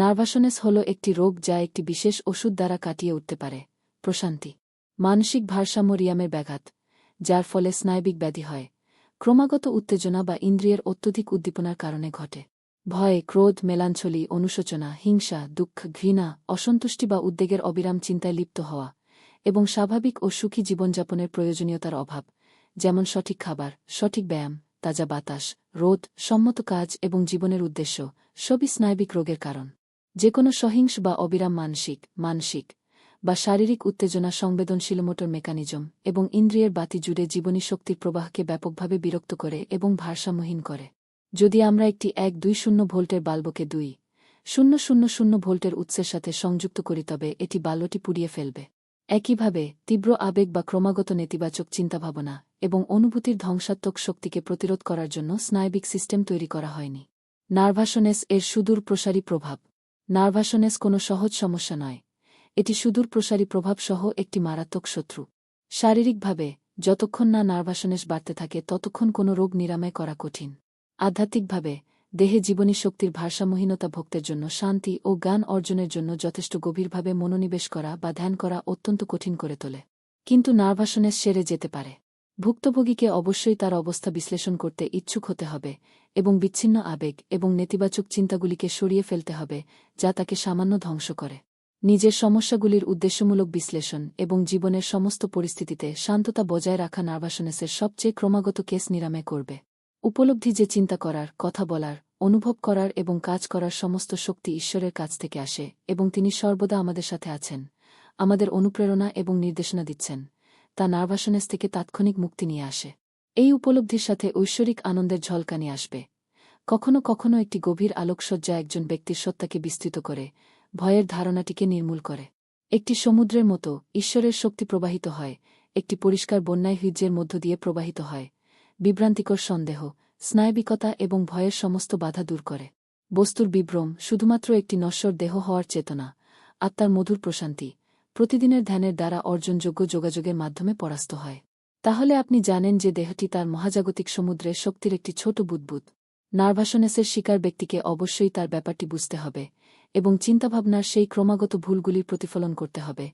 Nervousness হল একটি রোগ যা একটি বিশেষ ওষুধ দ্বারা কাটিয়ে উঠতে পারে, প্রশান্তি, মানসিক ভারসাম্য রিয়ামের ব্যাঘাত, যার ফলে স্নায়বিক ব্যাধি হয়, ক্রমাগত উত্তেজনা বা ইন্দ্রিয়ের অত্যধিক উদ্দীপনার কারণে ঘটে। ভয়, ক্রোধ, মেলাঞ্চলি, অনুশোচনা, হিংসা, দুঃখ, ঘৃণা, অসন্তুষ্টি বা উদ্বেগের অবিরাম চিন্তায় লিপ্ত হওয়া এবং স্বাভাবিক ও সুখী জীবনযাপনের প্রয়োজনীয়তার অভাব, যেমন সঠিক খাবার, সঠিক ব্যায়াম, তাজা বাতাস, রোদ, সম্মত কাজ এবং জীবনের উদ্দেশ্য, সবই স্নায়বিক রোগের কারণ। যে কোনো সহিংস বা অবিরাম মানসিক মানসিক বা শারীরিক উত্তেজনা সংবেদনশীল মোটর মেকানিজম এবং ইন্দ্রিয়ের বাতি জুড়ে জীবনী শক্তির প্রবাহকে ব্যাপকভাবে বিরক্ত করে এবং ভারসাম্যহীন করে। যদি আমরা একটি এক দুই শূন্য ভোল্টের বাল্বকে দুই শূন্য শূন্য শূন্য ভোল্টের উৎসের সাথে সংযুক্ত করি তবে এটি বাল্বটি পুড়িয়ে ফেলবে। একইভাবে তীব্র আবেগ বা ক্রমাগত নেতিবাচক চিন্তাভাবনা এবং অনুভূতির ধ্বংসাত্মক শক্তিকে প্রতিরোধ করার জন্য স্নায়বিক সিস্টেম তৈরি করা হয়নি। নার্ভাসনেস এর সুদূর প্রসারী প্রভাব নার্ভাসনেস কোনো সহজ সমস্যা নয়। এটি সুদূর প্রসারী প্রভাবসহ একটি মারাত্মক শত্রু। শারীরিকভাবে, যতক্ষণ না নার্ভাসনেস বাড়তে থাকে, ততক্ষণ কোনো রোগ নিরাময় করা কঠিন। আধ্যাত্মিকভাবে, দেহে জীবনী শক্তির ভারসাম্যহীনতা ভক্তের জন্য শান্তি ও জ্ঞান অর্জনের জন্য যথেষ্ট গভীরভাবে মনোনিবেশ করা বা ধ্যান করা অত্যন্ত কঠিন করে তোলে। কিন্তু নার্ভাসনেস সেরে যেতে পারে। ভুক্তভোগীকে অবশ্যই তার অবস্থা বিশ্লেষণ করতে ইচ্ছুক হতে হবে এবং বিচ্ছিন্ন আবেগ এবং নেতিবাচক চিন্তাগুলিকে সরিয়ে ফেলতে হবে, যা তাকে সামান্য ধ্বংস করে। নিজের সমস্যাগুলির উদ্দেশ্যমূলক বিশ্লেষণ এবং জীবনের সমস্ত পরিস্থিতিতে শান্ততা বজায় রাখা নার্ভাসনেসের সবচেয়ে ক্রমাগত কেস নিরাময় করবে। উপলব্ধি যে চিন্তা করার, কথা বলার, অনুভব করার এবং কাজ করার সমস্ত শক্তি ঈশ্বরের কাছ থেকে আসে এবং তিনি সর্বদা আমাদের সাথে আছেন, আমাদের অনুপ্রেরণা এবং নির্দেশনা দিচ্ছেন। তা নার্ভাসনেস থেকে তাৎক্ষণিক মুক্তি নিয়ে আসে। এই উপলব্ধির সাথে ঐশ্বরিক আনন্দের ঝলকানি আসবে। কখনো কখনো একটি গভীর আলোকসজ্জা একজন ব্যক্তির সত্তাকে বিস্তৃত করে, ভয়ের ধারণাটিকে নির্মূল করে। একটি সমুদ্রের মতো, ঈশ্বরের শক্তি প্রবাহিত হয়, একটি পরিষ্কার বন্যায় হৃজ্যের মধ্য দিয়ে প্রবাহিত হয়। বিভ্রান্তিকর সন্দেহ, স্নায়বিকতা এবং ভয়ের সমস্ত বাধা দূর করে। বস্তুর বিভ্রম শুধুমাত্র একটি নশ্বর দেহ হওয়ার চেতনা, আত্মার মধুর প্রশান্তি প্রতিদিনের ধ্যানের দ্বারা অর্জনযোগ্য যোগাযোগের মাধ্যমে পরাস্ত হয়। তাহলে আপনি জানেন যে দেহটি তার মহাজাগতিক সমুদ্রে শক্তির একটি ছোট বুদ্বুদ। নার্ভাসনেসের শিকার ব্যক্তিকে অবশ্যই তার ব্যাপারটি বুঝতে হবে এবং চিন্তাভাবনার সেই ক্রমাগত ভুলগুলির প্রতিফলন করতে হবে,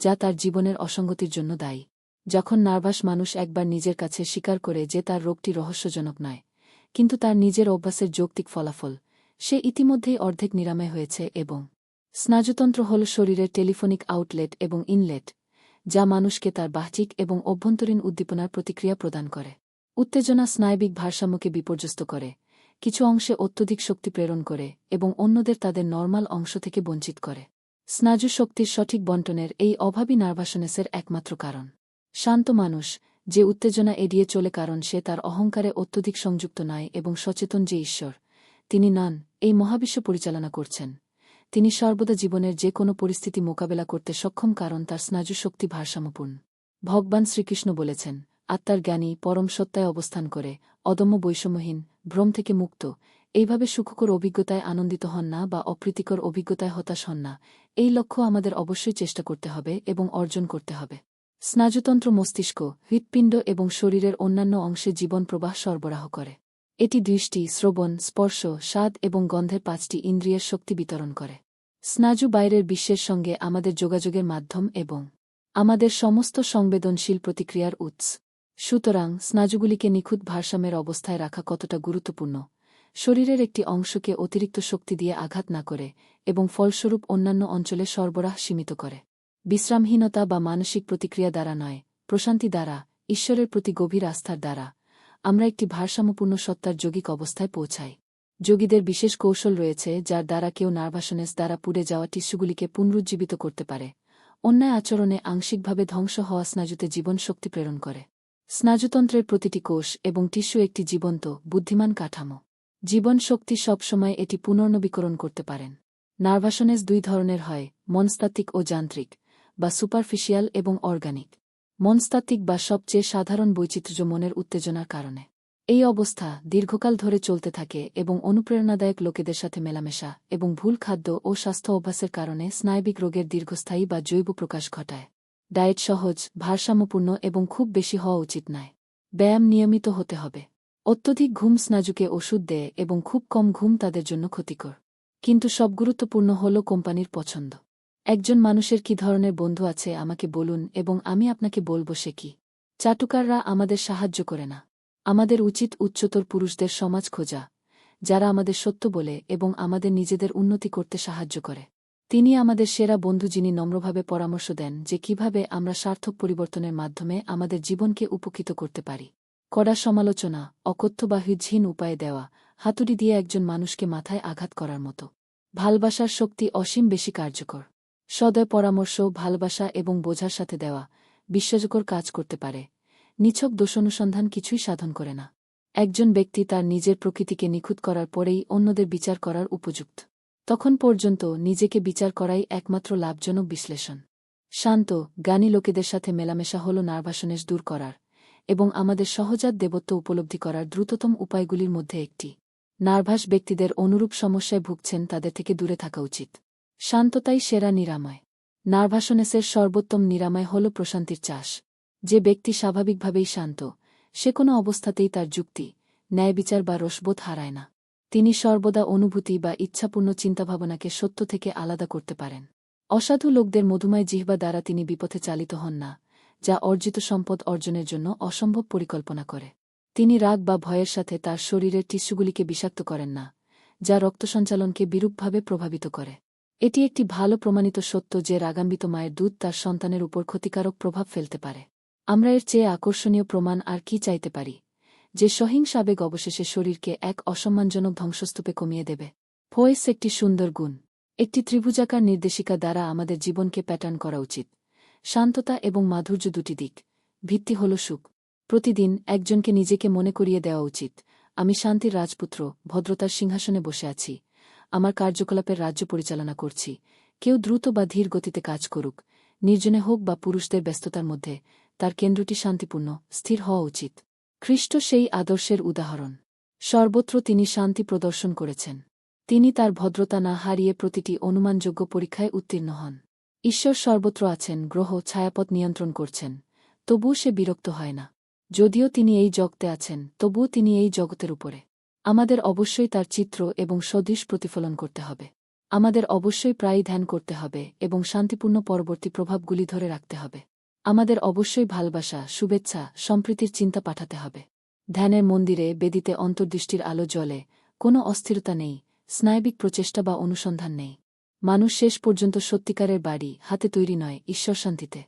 যা তার জীবনের অসঙ্গতির জন্য দায়ী। যখন নার্ভাস মানুষ একবার নিজের কাছে স্বীকার করে যে তার রোগটি রহস্যজনক নয়, কিন্তু তার নিজের অভ্যাসের যৌক্তিক ফলাফল, সে ইতিমধ্যেই অর্ধেক নিরাময় হয়েছে এবং স্নাজুতন্ত্র হল শরীরের টেলিফোনিক আউটলেট এবং ইনলেট, যা মানুষকে তার বাহ্যিক এবং অভ্যন্তরীণ উদ্দীপনার প্রতিক্রিয়া প্রদান করে। উত্তেজনা স্নায়বিক ভারসাম্যকে বিপর্যস্ত করে, কিছু অংশে অত্যধিক শক্তি প্রেরণ করে এবং অন্যদের তাদের নর্মাল অংশ থেকে বঞ্চিত করে। স্নাজু শক্তির সঠিক বন্টনের এই অভাবী নার্ভাসনেসের একমাত্র কারণ। শান্ত মানুষ, যে উত্তেজনা এড়িয়ে চলে কারণ সে তার অহংকারে অত্যধিক সংযুক্ত নয় এবং সচেতন যে ঈশ্বর, তিনি নন, এই মহাবিশ্ব পরিচালনা করছেন। তিনি সর্বদা জীবনের যে কোনো পরিস্থিতি মোকাবেলা করতে সক্ষম, কারণ তার স্নাজু শক্তি ভারসাম্যপূর্ণ। ভগবান শ্রীকৃষ্ণ বলেছেন, আত্মার জ্ঞানী পরম সত্তায় অবস্থান করে, অদম্য বৈষম্যহীন, ভ্রম থেকে মুক্ত। এইভাবে সুখকর অভিজ্ঞতায় আনন্দিত হন না বা অপ্রীতিকর অভিজ্ঞতায় হতাশ হন না। এই লক্ষ্য আমাদের অবশ্যই চেষ্টা করতে হবে এবং অর্জন করতে হবে। স্নাজুতন্ত্র মস্তিষ্ক, হৃৎপিণ্ড এবং শরীরের অন্যান্য অংশে জীবন প্রবাহ সরবরাহ করে। এটি দৃষ্টি, শ্রবণ, স্পর্শ, স্বাদ এবং গন্ধের পাঁচটি ইন্দ্রিয়ের শক্তি বিতরণ করে। স্নাজু বাইরের বিশ্বের সঙ্গে আমাদের যোগাযোগের মাধ্যম এবং আমাদের সমস্ত সংবেদনশীল প্রতিক্রিয়ার উৎস। সুতরাং স্নাজুগুলিকে নিখুঁত ভারসাম্যের অবস্থায় রাখা কতটা গুরুত্বপূর্ণ, শরীরের একটি অংশকে অতিরিক্ত শক্তি দিয়ে আঘাত না করে এবং ফলস্বরূপ অন্যান্য অঞ্চলে সরবরাহ সীমিত করে। বিশ্রামহীনতা বা মানসিক প্রতিক্রিয়া দ্বারা নয়, প্রশান্তি দ্বারা, ঈশ্বরের প্রতি গভীর আস্থার দ্বারা। আমরা একটি ভারসাম্যপূর্ণ সত্তার যৌগিক অবস্থায় পৌঁছাই। যোগীদের বিশেষ কৌশল রয়েছে, যার দ্বারা কেউ নার্ভাসনেস দ্বারা পুড়ে যাওয়া টিস্যুগুলিকে পুনরুজ্জীবিত করতে পারে। অন্যায় আচরণে আংশিকভাবে ধ্বংস হওয়া স্নাজুতে জীবন শক্তি প্রেরণ করে। স্নাজুতন্ত্রের প্রতিটি কোষ এবং টিস্যু একটি জীবন্ত, বুদ্ধিমান কাঠামো। জীবন শক্তি সবসময় এটি পুনর্নবীকরণ করতে পারেন। নার্ভাসনেস দুই ধরনের হয়, মনস্তাত্ত্বিক ও যান্ত্রিক, বা সুপারফিশিয়াল এবং অর্গানিক। মনস্তাত্ত্বিক বা সবচেয়ে সাধারণ বৈচিত্র্য মনের উত্তেজনার কারণে। এই অবস্থা দীর্ঘকাল ধরে চলতে থাকে এবং অনুপ্রেরণাদায়ক লোকেদের সাথে মেলামেশা এবং ভুল খাদ্য ও স্বাস্থ্য অভ্যাসের কারণে স্নায়বিক রোগের দীর্ঘস্থায়ী বা জৈব প্রকাশ ঘটায়। ডায়েট সহজ, ভারসাম্যপূর্ণ এবং খুব বেশি হওয়া উচিত নয়। ব্যায়াম নিয়মিত হতে হবে। অত্যধিক ঘুম স্নাজুকে ওষুধ দেয় এবং খুব কম ঘুম তাদের জন্য ক্ষতিকর। কিন্তু সব গুরুত্বপূর্ণ হল কোম্পানির পছন্দ। একজন মানুষের কি ধরনের বন্ধু আছে আমাকে বলুন এবং আমি আপনাকে বলব সে কি। চাটুকাররা আমাদের সাহায্য করে না। আমাদের উচিত উচ্চতর পুরুষদের সমাজ খোঁজা, যারা আমাদের সত্য বলে এবং আমাদের নিজেদের উন্নতি করতে সাহায্য করে। তিনি আমাদের সেরা বন্ধু যিনি নম্রভাবে পরামর্শ দেন যে কীভাবে আমরা সার্থক পরিবর্তনের মাধ্যমে আমাদের জীবনকে উপকৃত করতে পারি। কড়া সমালোচনা, অকথ্য বা হৃদহীন উপায়ে দেওয়া, হাতুড়ি দিয়ে একজন মানুষকে মাথায় আঘাত করার মতো। ভালবাসার শক্তি অসীম বেশি কার্যকর। সদয় পরামর্শ, ভালবাসা এবং বোঝার সাথে দেওয়া বিশ্বাসকর কাজ করতে পারে। নিছক দোষানুসন্ধান কিছুই সাধন করে না। একজন ব্যক্তি তার নিজের প্রকৃতিকে নিখুঁত করার পরেই অন্যদের বিচার করার উপযুক্ত। তখন পর্যন্ত নিজেকে বিচার করাই একমাত্র লাভজনক বিশ্লেষণ। শান্ত, জ্ঞানী লোকেদের সাথে মেলামেশা হল নার্ভাসনেস দূর করার এবং আমাদের সহজাত দেবত্ব উপলব্ধি করার দ্রুততম উপায়গুলির মধ্যে একটি। নার্ভাস ব্যক্তিদের অনুরূপ সমস্যায় ভুগছেন তাদের থেকে দূরে থাকা উচিত। শান্ততাই সেরা নিরাময়। নার্ভাসনেসের সর্বোত্তম নিরাময় হল প্রশান্তির চাষ যে ব্যক্তি স্বাভাবিকভাবেই শান্ত, সে কোনো অবস্থাতেই তার যুক্তি ন্যায় বিচার বা রসবোধ হারায় না। তিনি সর্বদা অনুভূতি বা ইচ্ছাপূর্ণ চিন্তাভাবনাকে সত্য থেকে আলাদা করতে পারেন। অসাধু লোকদের মধুময় জিহ্বা দ্বারা তিনি বিপথে চালিত হন না, যা অর্জিত সম্পদ অর্জনের জন্য অসম্ভব পরিকল্পনা করে। তিনি রাগ বা ভয়ের সাথে তার শরীরের টিস্যুগুলিকে বিষাক্ত করেন না, যা রক্ত সঞ্চালনকে বিরূপভাবে প্রভাবিত করে। এটি একটি ভালো প্রমাণিত সত্য যে রাগাম্বিত মায়ের দুধ তার সন্তানের উপর ক্ষতিকারক প্রভাব ফেলতে পারে। আমরা এর চেয়ে আকর্ষণীয় প্রমাণ আর কি চাইতে পারি? যে সহিংস আবেগ অবশেষে শরীরকে এক অসম্মানজনক ধ্বংসস্তূপে কমিয়ে দেবে। ফয়েস একটি সুন্দর গুণ। একটি ত্রিভুজাকার নির্দেশিকা দ্বারা আমাদের জীবনকে প্যাটার্ন করা উচিত। শান্ততা এবং মাধুর্য দুটি দিক। ভিত্তি হল সুখ। প্রতিদিন একজনকে নিজেকে মনে করিয়ে দেওয়া উচিত। আমি শান্তির রাজপুত্র, ভদ্রতার সিংহাসনে বসে আছি। আমার কার্যকলাপের রাজ্য পরিচালনা করছি। কেউ দ্রুত বা ধীর গতিতে কাজ করুক। নির্জনে হোক বা পুরুষদের ব্যস্ততার মধ্যে, তার কেন্দ্রটি শান্তিপূর্ণ, স্থির হওয়া উচিত। খ্রিস্ট সেই আদর্শের উদাহরণ। সর্বত্র তিনি শান্তি প্রদর্শন করেছেন। তিনি তার ভদ্রতা না হারিয়ে প্রতিটি অনুমানযোগ্য পরীক্ষায় উত্তীর্ণ হন। ঈশ্বর সর্বত্র আছেন, গ্রহ, ছায়াপথ নিয়ন্ত্রণ করছেন। তবুও সে বিরক্ত হয় না। যদিও তিনি এই জগতে আছেন, তবুও তিনি এই জগতের উপরে। আমাদের অবশ্যই তার চিত্র এবং সদৃশ প্রতিফলন করতে হবে। আমাদের অবশ্যই প্রায়ই ধ্যান করতে হবে এবং শান্তিপূর্ণ পরবর্তী প্রভাবগুলি ধরে রাখতে হবে। আমাদের অবশ্যই ভালবাসা, শুভেচ্ছা, সম্প্রীতির চিন্তা পাঠাতে হবে। ধ্যানের মন্দিরে বেদিতে অন্তর্দৃষ্টির আলো জলে কোনো অস্থিরতা নেই, স্নায়বিক প্রচেষ্টা বা অনুসন্ধান নেই। মানুষ শেষ পর্যন্ত সত্যিকারের বাড়ি, হাতে তৈরি নয়, ঈশ্বর শান্তিতে।